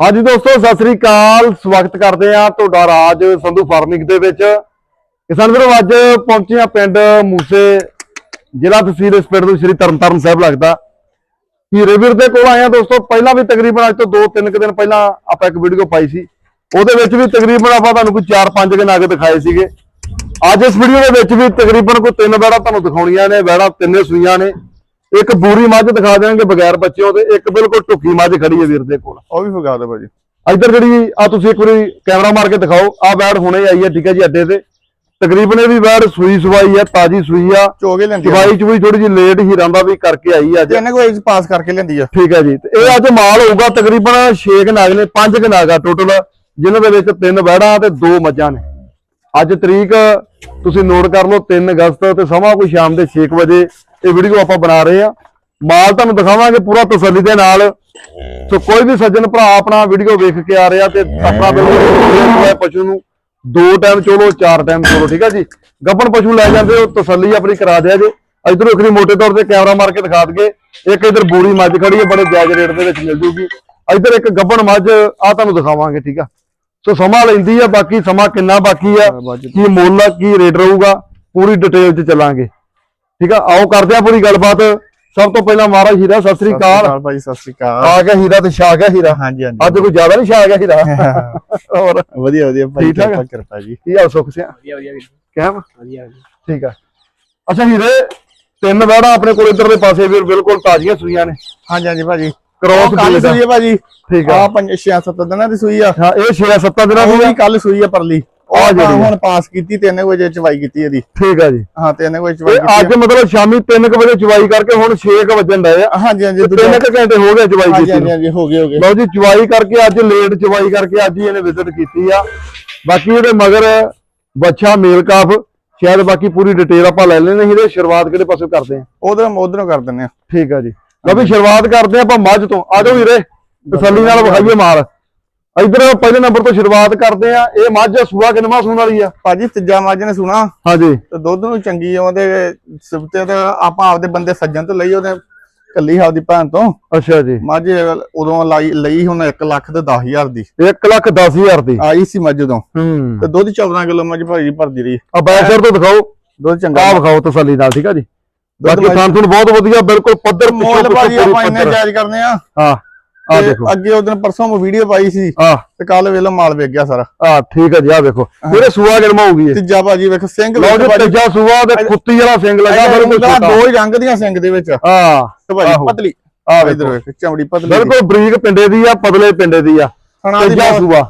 ਹਾਂਜੀ ਦੋਸਤੋ, ਸਤਿ ਸ੍ਰੀ ਅਕਾਲ। ਸਵਾਗਤ ਕਰਦੇ ਆ ਤੁਹਾਡਾ ਰਾਜ ਸੰਧੂ ਫਾਰਮਿੰਗ ਦੇ ਵਿੱਚ। ਕਿਸਾਨ ਵੀਰੋ, ਅੱਜ ਪਹੁੰਚੇ ਆ ਪਿੰਡ ਮੂਸੇ, ਜ਼ਿਲ੍ਹਾ ਤਹਿਸੀਲ ਇਸ ਪਿੰਡ ਤੋਂ ਸ੍ਰੀ ਤਰਨਤਾਰਨ ਸਾਹਿਬ ਲੱਗਦਾ। ਹੀਰੇ ਵੀਰ ਦੇ ਕੋਲ ਆਏ ਆ ਦੋਸਤੋ, ਪਹਿਲਾਂ ਵੀ ਤਕਰੀਬਨ ਅੱਜ ਤੋਂ 2-3 ਦਿਨ ਪਹਿਲਾਂ ਆਪਾਂ ਇੱਕ ਵੀਡੀਓ ਪਾਈ ਸੀ। ਉਹਦੇ ਵਿੱਚ ਵੀ ਤਕਰੀਬਨ ਆਪਾਂ ਤੁਹਾਨੂੰ ਕੋਈ 4-5 ਦਿਨ ਆਗੇ ਦਿਖਾਏ ਸੀਗੇ। ਅੱਜ ਇਸ ਵੀਡੀਓ ਦੇ ਵਿੱਚ ਵੀ ਤਕਰੀਬਨ ਕੋਈ ਤਿੰਨ ਬੈੜਾ ਤੁਹਾਨੂੰ ਦਿਖਾਉਣੀਆਂ ਨੇ ਬੈੜਾ ਤਿੰਨੇ ਸੂਈਆਂ ਨੇ। ਇੱਕ ਬੂਰੀ ਮੱਝ ਦਿਖਾ ਦੇਵਾਂਗੇ ਬਗੈਰ ਬੱਚਿਆਂ ਦੇ ਇੱਕ ਬਿਲਕੁਲ ਢੁੱਕੀ ਮੱਝ ਖੜੀ ਹੈ ਵੀਰ ਦੇ ਕੋਲ। ਉਹ ਵੀ ਫਗਾ ਦੇ ਭਾਜੀ। ਇੱਧਰ ਜਿਹੜੀ ਆ ਤੁਸੀਂ ਇੱਕ ਵਾਰੀ ਕੈਮਰਾ ਮਾਰ ਕੇ ਦਿਖਾਓ ਆ ਬੈੜ ਹੁਣੇ ਆਈ ਹੈ ਠੀਕ ਹੈ ਜੀ ਅੱਡੇ ਤੇ। ਤਕਰੀਬਨ ਇਹ ਵੀ ਬੈੜ ਸੂਈ ਸਵਾਈ ਆ ਤਾਜੀ ਸੂਈ ਆ। ਚੋਗੇ ਲੈਂਦੀ ਆ। ਚਵਾਈ ਚੁਈ ਥੋੜੀ ਜਿਹੀ ਲੇਟ ਹੀ ਰੰਦਾ ਵੀ ਕਰਕੇ ਆਈ ਅੱਜ। ਤੇ ਇਹਨੇ ਕੋਈ ਪਾਸ ਕਰਕੇ ਲੈਂਦੀ ਆ। ਠੀਕ ਹੈ ਜੀ ਤੇ ਇਹ ਅੱਜ ਮਾਲ ਹੋਊਗਾ ਤਕਰੀਬਨ 6 ਨਾਗ ਨੇ 5 ਨਾਗ ਆ ਟੋਟਲ ਜਿਨ੍ਹਾਂ ਦੇ ਵਿੱਚ ਤਿੰਨ ਬੈੜਾਂ ਤੇ ਦੋ ਮੱਝਾਂ ਨੇ। ਅੱਜ ਤਰੀਕ ਤੁਸੀਂ ਨੋਟ ਕਰ ਲਓ 3 ਅਗਸਤ ਤੇ ਸਮਾਂ ਕੋਈ ਸ਼ਾਮ ਦੇ 6 ਵਜੇ ਇਹ ਵੀਡੀਓ ਆਪਾਂ ਬਣਾ ਰਹੇ ਆ ਮਾਲ ਤੁਹਾਨੂੰ ਦਿਖਾਵਾਂਗੇ ਪੂਰਾ ਤਸੱਲੀ ਦੇ ਨਾਲ। ਸੋ ਕੋਈ ਵੀ ਸੱਜਣ ਭਰਾ ਆਪਣਾ ਵੀਡੀਓ ਵੇਖ ਕੇ ਆ ਰਿਹਾ ਤੇ ਆਪਣਾ ਬਿਲਕੁਲ ਪਸ਼ੂ ਨੂੰ ਦੋ ਟਾਈਮ ਚੋਲੋ ਚਾਰ ਟਾਈਮ ਚੋਲੋ ਠੀਕ ਹੈ ਜੀ? ਗੱਬਣ ਪਸ਼ੂ ਲੈ ਜਾਂਦੇ ਹੋ ਤਸੱਲੀ ਆਪਣੀ ਕਰਾ ਦਿਆ ਜੇ। ਇਧਰੋਂ ਇੱਕ ਦੀ ਮੋਟੇ ਤੌਰ ਤੇ ਕੈਮਰਾ ਮਾਰ ਕੇ ਦਿਖਾ ਦਈਏ। ਇੱਕ ਇਧਰ ਬੂਰੀ ਮੱਝ ਖੜੀ ਹੈ ਬੜੇ ਜਾਇਜ਼ ਰੇਟ ਦੇ ਵਿੱਚ ਮਿਲ ਜੂਗੀ। ਇਧਰ ਇੱਕ ਗੱਬਣ ਮੱਝ ਆ ਤੁਹਾਨੂੰ ਦਿਖਾਵਾਂਗੇ ਠੀਕ ਆ? ਸੋ ਸਮਾਂ ਲੈਂਦੀ ਆ ਬਾਕੀ ਸਮਾਂ ਕਿੰਨਾ ਬਾਕੀ ਆ। ਕੀ ਮੁੱਲ ਆ ਕੀ ਰੇਟ ਰਹੂਗਾ? ਪੂਰੀ ਡਿਟੇਲ 'ਚ ਚੱਲਾਂਗੇ। ਠੀਕ ਆ ਆਓ ਕਰਦੇ ਆ ਪੂਰੀ ਗੱਲਬਾਤ। ਸਭ ਤੋਂ ਪਹਿਲਾਂ ਮਹਾਰਾਜ ਹੀਰਾ ਸਤਿ ਸ੍ਰੀ ਅਕਾਲ। ਭਾਜੀ ਸਤਿ ਸ੍ਰੀ ਅਕਾਲ। ਆ ਗਿਆ ਹੀਰਾ ਤੇ ਛਾ ਗਿਆ ਹੀਰਾ? ਹਾਂਜੀ ਹਾਂਜੀ। ਅੱਜ ਕੋਈ ਜ਼ਿਆਦਾ ਨਹੀਂ ਛਾ ਗਿਆ ਹੀਰਾ? ਹੋਰ? ਵਧੀਆ ਵਧੀਆ ਭਾਈ ਠੀਕ ਠਾਕ ਆ? ਕਿਰਪਾ ਕਿਰਪਾ ਜੀ। ਕੀ ਹਾਲ ਸੁੱਖ ਸਿਆ? ਵਧੀਆ ਵਧੀਆ ਵੀਰ ਕਹਿਮ ਵਧੀਆ ਵਧੀਆ। ਠੀਕ ਆ। ਅੱਛਾ ਹੀਰੇ ਤਿੰਨ ਵੜਾ ਆਪਣੇ ਕੋਲ ਇਧਰਲੇ ਪਾਸੇ ਵੀ ਬਿਲਕੁਲ ਤਾਜ਼ੀਆਂ ਸੂਈਆਂ ਨੇ। ਹਾਂਜੀ ਹਾਂਜੀ ਭਾਜੀ। ਕ੍ਰੋਸ ਕੱਲ। ਸੂਈ ਆ ਭਾਜੀ। ਠੀਕ ਆ। ਆ ਪੰਜ 6 7 ਦਿਨਾਂ ਦੀ ਸੂਈ ਆ। ਹਾਂ ਇਹ 6-7 ਦਿਨਾਂ ਉਹ ਦੀ ਕੱਲ ਸੂਈ ਆ ਪਰਲੀ। ਜਿਹੜੀ ਆ। ਹੁਣ ਪਾਸ ਕੀਤੀ 3 ਵਜੇ ਚਵਾਈ ਕੀਤੀ ਇਹਦੀ। ਠੀਕ ਆ ਜੀ। ਹਾਂ 3 ਵਜੇ ਚਵਾਈ ਤੇ ਅੱਜ ਕੀਤੀ ਮਤਲਬ ਸ਼ਾਮੀ 3 ਵਜੇ ਚਵਾਈ ਕਰਕੇ ਹੁਣ 6 ਵਜਣ ਡਏ ਆ। ਆ। ਹਾਂਜੀ ਹਾਂਜੀ ਤੇ ਦੂਜਾ- ਤਿੰਨ ਕੁ ਘੰਟੇ ਹੋ ਗਏ ਚਵਾਈ ਹਾਂਜੀ ਕੀਤੀ ਹਾਂਜੀ ਨੂੰ। ਹਾਂਜੀ ਹੋ ਗਏ ਹੋ ਗਏ। ਲਓ ਜੀ ਚਵਾਈ ਕਰਕੇ ਅੱਜ ਲੇਟ ਚਵਾਈ ਕਰਕੇ ਅੱਜ ਹੀ ਇਹਨੇ ਵਿਜ਼ਿਟ ਕੀਤੀ ਆ। ਬਾਕੀ ਇਹਦੇ ਮਗਰ ਬੱਚਾ ਮੇਲ ਕਾਫ ਸ਼ਾਇਦ ਬਾਕੀ ਪੂਰੀ ਡਿਟੇਲ ਆਪਾਂ ਲੈ ਲੈਣੇ ਸੀ ਤੇ ਸ਼ੁਰੂਆਤ ਕਿਹੜੇ ਪਾਸੋਂ ਕਰਦੇ ਆ? ਉਧਰ ਉਧਰੋਂ ਕਰ ਦਿੰਨੇ ਆ। ਠੀਕ ਆ ਜੀ। ਲਓ ਵੀ ਸ਼ੁਰੂਆਤ ਕਰਦੇ ਆ ਆਪਾਂ ਮੱਝ ਤੋਂ। ਆ ਜਾਓ ਵੀਰੇ ਤਸੱਲੀ ਨਾਲ ਵਿਖਾਈਏ ਮਾਲ। ਇਧਰ ਪਹਿਲੇ ਨੰਬਰ ਤੋਂ ਸ਼ੁਰੂਆਤ ਕਰਦੇ ਆ ਇਹ ਮੱਝ ਸੂਆ ਕਿੰਨਵਾਂ ਸੂਣ ਵਾਲੀ ਆ? ਭਾਜੀ ਤੀਜਾ ਮੱਝ ਨੇ ਸੁਣਾ। ਹਾਂਜੀ। ਤੇ ਦੁੱਧ ਨੂੰ ਚੰਗੀ ਆ ਉਹਦੇ ਸਿਫਤੇ ਤੇ ਆਪਾਂ ਆਪਦੇ ਬੰਦੇ ਸੱਜਣ ਤੋਂ ਲਈ ਉਹਦੇ ਕੱਲੀ ਆਪਦੀ ਭੈਣ ਤੋਂ। ਅੱਛਾ ਜੀ। ਮੱਝ ਉਦੋਂ ਲਾਈ ਲਈ ਹੁਣ 1 ਲੱਖ ਤੇ 10000 ਦੀ। 1 ਲੱਖ 10000 ਦੀ। ਆਈ ਸੀ ਮੱਝ ਉਦੋਂ। ਤੇ ਦੁੱਧ 14 ਕਿਲੋ ਮੱਝ ਭਾਜੀ ਭਰਦੀ ਰਹੀ। ਆ ਸਾਈਡ ਤੋਂ ਦਿਖਾਓ। ਦੁੱਧ ਚੰਗਾ ਆ ਵਿਖਾਓ ਤਸੱਲੀ ਨਾਲ ਠੀਕ ਆ ਜੀ। ਬਾਕੀ ਤੁਹਾਨੂੰ ਬਹੁਤ ਵਧੀਆ ਬਿਲਕੁਲ ਪੱਧਰ ਮੁੱਲ ਭਾਜੀ ਆਪਾਂ ਇੰਨੇ। ਜਾਇਜ਼ ਕਰਨੇ ਆ। ਹਾਂ। ਆ ਤੇ ਦੇਖੋ। ਅੱਗੇ ਉਹ ਦਿਨ ਪਰਸੋਂ ਮੈਂ ਵੀਡੀਓ ਪਾਈ ਸੀ ਆ ਤੇ ਕੱਲ ਵੇਲੇ ਮਾਲ ਵੇਚ ਗਿਆ ਸਾਰਾ। ਆ ਠੀਕ ਹੈ ਜੀ ਆ ਵੇਖੋ ਮੇਰੇ ਸੂਆ ਹੋਊਗੀ ਇਹ ਤੀਜਾ ਭਾਜੀ ਵੇਖ ਸਿੰਘ ਲਓ ਜੀ ਤੀਜਾ ਸੂਆ ਤੇ ਕੁੱਤੀ ਵਾਲਾ ਸਿੰਗ ਲੱਗਾ ਛੋਟਾ। ਦੋ ਹੀ ਰੰਗ ਦੀਆਂ ਸਿੰਘ ਦੇ ਵਿੱਚ। ਹਾਂ ਤੇ ਭਾਜੀ। ਪਤਲੀ। ਆ ਇਧਰ ਵੇਖੋ ਚਮੜੀ ਪਤਲੀ। ਬਿਲਕੁਲ ਬਰੀਕ ਪਿੰਡੇ ਦੀ ਆ ਪਤਲੇ ਪਿੰਡੇ ਦੀ ਆ। ਤੀਜਾ ਸੂਆ।